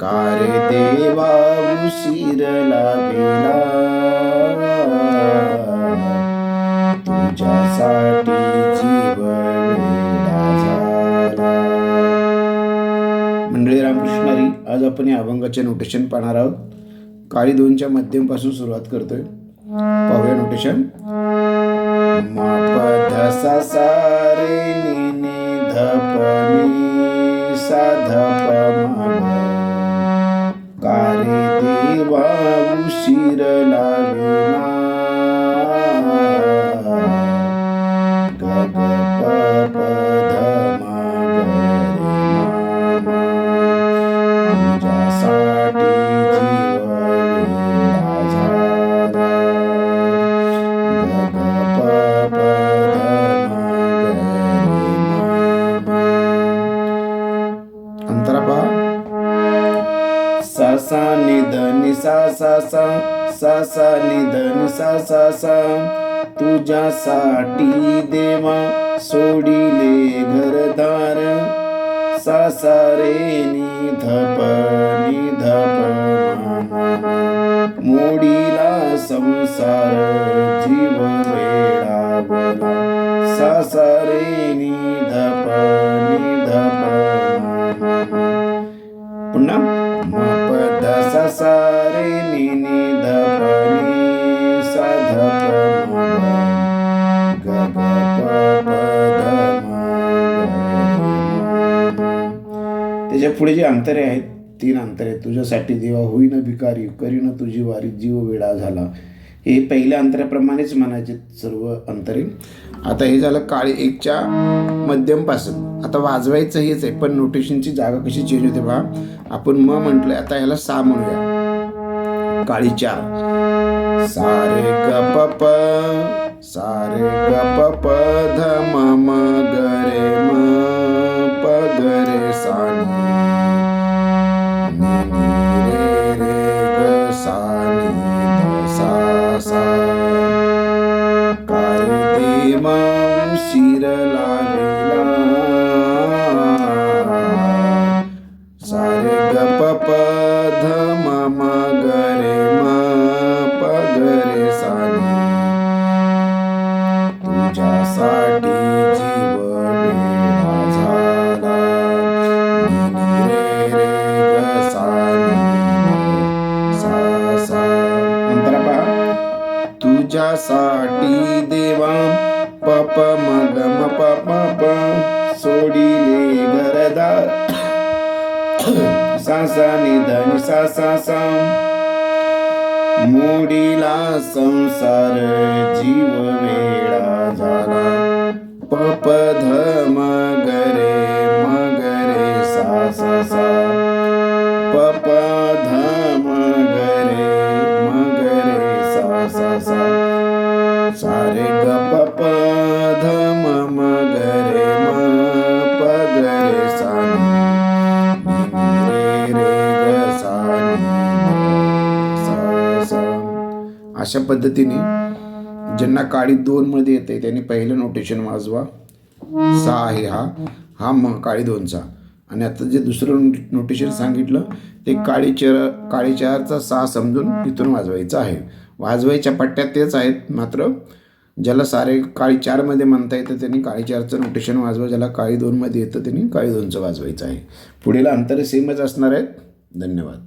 कारे देवा उशीर लागला तुझ्यासाठी मंडळी रामकृष्णारी आज आपण या अभंगाचे नोटेशन पाहणार आहोत. काळी दोनच्या मध्यमपासून सुरुवात करतोय. पाहूया नोटेशन माप धसा धपनी साधपमा कारे देवा उशीर लागला सा सा नि ध सा सा सा सा सा नि ध सा सा सा. तुझ्यासाठी देवा सोडिले घरदार. सा सा रे नि धप नि धप मोडीला संसार जीव वेळावला सा सा रे नि धप नि धप पुन्हा. माप ध त्याच्या पुढे जे अंतरे आहेत तीन अंतरे तुझ्यासाठी देवा होईन भिकारी करीन तुझी वारी जीव वेळा झाला हे पहिल्या अंतराप्रमाणेच म्हणायचे सर्व अंतरे. आता हे झालं काळी एकच्या मध्यमपासून. आता वाजवायचं हेच आहे पण नोटेशनची जागा कशी चेंज होते पहा आपण म म्हटलंय आता ह्याला सा म्हणूया. काळी चार. सारे ग प सारे ग प प ध म. देवा उशीर लागला सारे ग प मगरे ध म म रे तुझ्यासाठी जीव रे रे सा तुझ्यासाठी देवा पप प म ग म प प प सोडिले घरदार सा सा नि ध मोडीला संसार जीव वेडा झाला. पप अशा पद्धतीने ज्यांना काळी दोनमध्ये येते त्यांनी पहिलं नोटेशन वाजवा. सा आहे हा. हा म काळी दोनचा. आणि आता जे दुसरं नोटेशन सांगितलं ते काळी चर काळी चारचा सा समजून तिथून वाजवायचं आहे. वाजवायच्या पट्ट्यात तेच आहेत मात्र ज्याला सारे काळी चारमध्ये म्हणता येतं त्यांनी काळी चारचं नोटेशन वाजवा. ज्याला काळी दोनमध्ये येतं त्यांनी काळी दोनचं वाजवायचं आहे. पुढील अंतर सेमच असणार आहेत. धन्यवाद.